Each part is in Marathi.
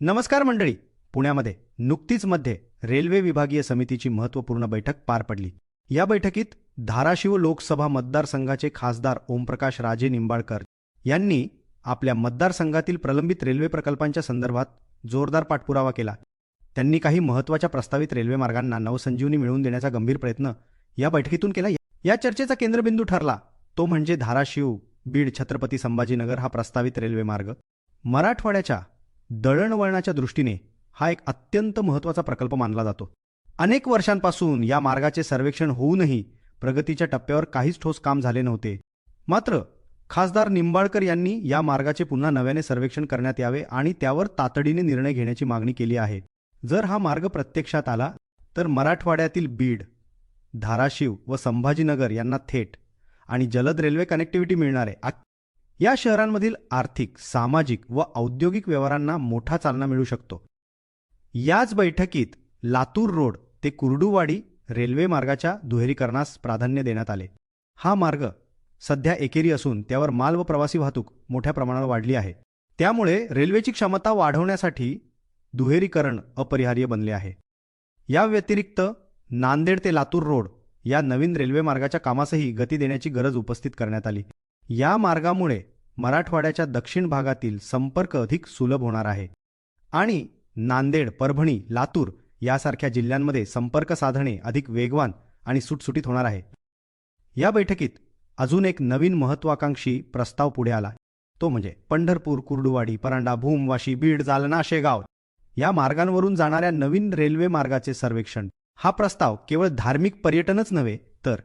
नमस्कार मंडळी. पुण्यामध्ये नुकतीच मध्ये रेल्वे विभागीय समितीची महत्त्वपूर्ण बैठक पार पडली. या बैठकीत धाराशिव लोकसभा मतदारसंघाचे खासदार ओमप्रकाश राजे निंबाळकर यांनी आपल्या मतदारसंघातील प्रलंबित रेल्वे प्रकल्पांच्या संदर्भात जोरदार पाठपुरावा केला. त्यांनी काही महत्त्वाच्या प्रस्तावित रेल्वे मार्गांना नवसंजीवनी मिळवून देण्याचा गंभीर प्रयत्न या बैठकीतून केला. या चर्चेचा केंद्रबिंदू ठरला. तो म्हणजे धाराशिव बीड छत्रपती संभाजीनगर हा प्रस्तावित रेल्वे मार्ग. मराठवाड्याच्या दळणवळणाच्या दृष्टीने हा एक अत्यंत महत्त्वाचा प्रकल्प मानला जातो. अनेक वर्षांपासून या मार्गाचे सर्वेक्षण होऊनही प्रगतीच्या टप्प्यावर काहीच ठोस काम झाले नव्हते. मात्र खासदार निंबाळकर यांनी या मार्गाचे पुन्हा नव्याने सर्वेक्षण करण्यात यावे आणि त्यावर तातडीने निर्णय घेण्याची मागणी केली आहे. जर हा मार्ग प्रत्यक्षात आला तर मराठवाड्यातील बीड धाराशिव व संभाजीनगर यांना थेट आणि जलद रेल्वे कनेक्टिव्हिटी मिळणार आहे या शहरांमधील आर्थिक सामाजिक व औद्योगिक व्यवहारांना मोठा चालना मिळू शकतो. याच बैठकीत लातूर रोड ते कुर्डुवाडी रेल्वे मार्गाच्या दुहेरीकरणास प्राधान्य देण्यात आले. हा मार्ग सध्या एकेरी असून त्यावर माल व प्रवासी वाहतूक मोठ्या प्रमाणावर वाढली आहे. त्यामुळे रेल्वेची क्षमता वाढवण्यासाठी दुहेरीकरण अपरिहार्य बनले आहे. या व्यतिरिक्त नांदेड ते लातूर रोड या नवीन रेल्वे मार्गाच्या कामासही गती देण्याची गरज उपस्थित करण्यात आली. या मार्गामुळे मराठवाड्याच्या दक्षिण भागातील संपर्क अधिक सुलभ होणार आहे. आणि नांदेड परभणी लातूर यासारख्या जिल्ह्यांमध्ये संपर्क साधणे अधिक वेगवान आणि सुटसुटीत होणार आहे. या बैठकीत अजून एक नवीन महत्वाकांक्षी प्रस्ताव पुढे आला. तो म्हणजे पंढरपूर कुर्डुवाडी परांडा भूम वाशी बीड जालना शेगाव या मार्गांवरून जाणाऱ्या नवीन रेल्वे मार्गाचे सर्वेक्षण. हा प्रस्ताव केवळ धार्मिक पर्यटनच नव्हे तर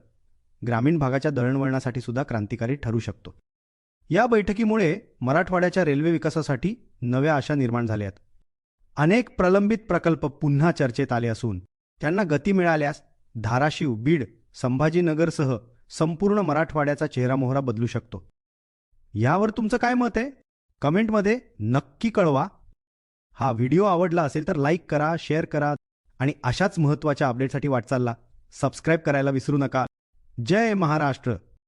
ग्रामीण भागाच्या दळणवळणासाठी सुद्धा क्रांतिकारी ठरू शकतो. या बैठकीमुळे मराठवाड्याच्या रेल्वे विकासासाठी नव्या आशा निर्माण झाल्या आहेत अनेक प्रलंबित प्रकल्प पुन्हा चर्चेत आले असून त्यांना गती मिळाल्यास धाराशिव बीड संभाजीनगरसह संपूर्ण मराठवाड्याचा चेहरामोहरा बदलू शकतो. यावर तुमचं काय मत आहे? कमेंटमध्ये नक्की कळवा. हा व्हिडिओ आवडला असेल तर लाईक करा शेअर करा आणि अशाच महत्त्वाच्या अपडेटसाठी वाटचालला. सबस्क्राईब करायला विसरू नका. जय महाराष्ट्र.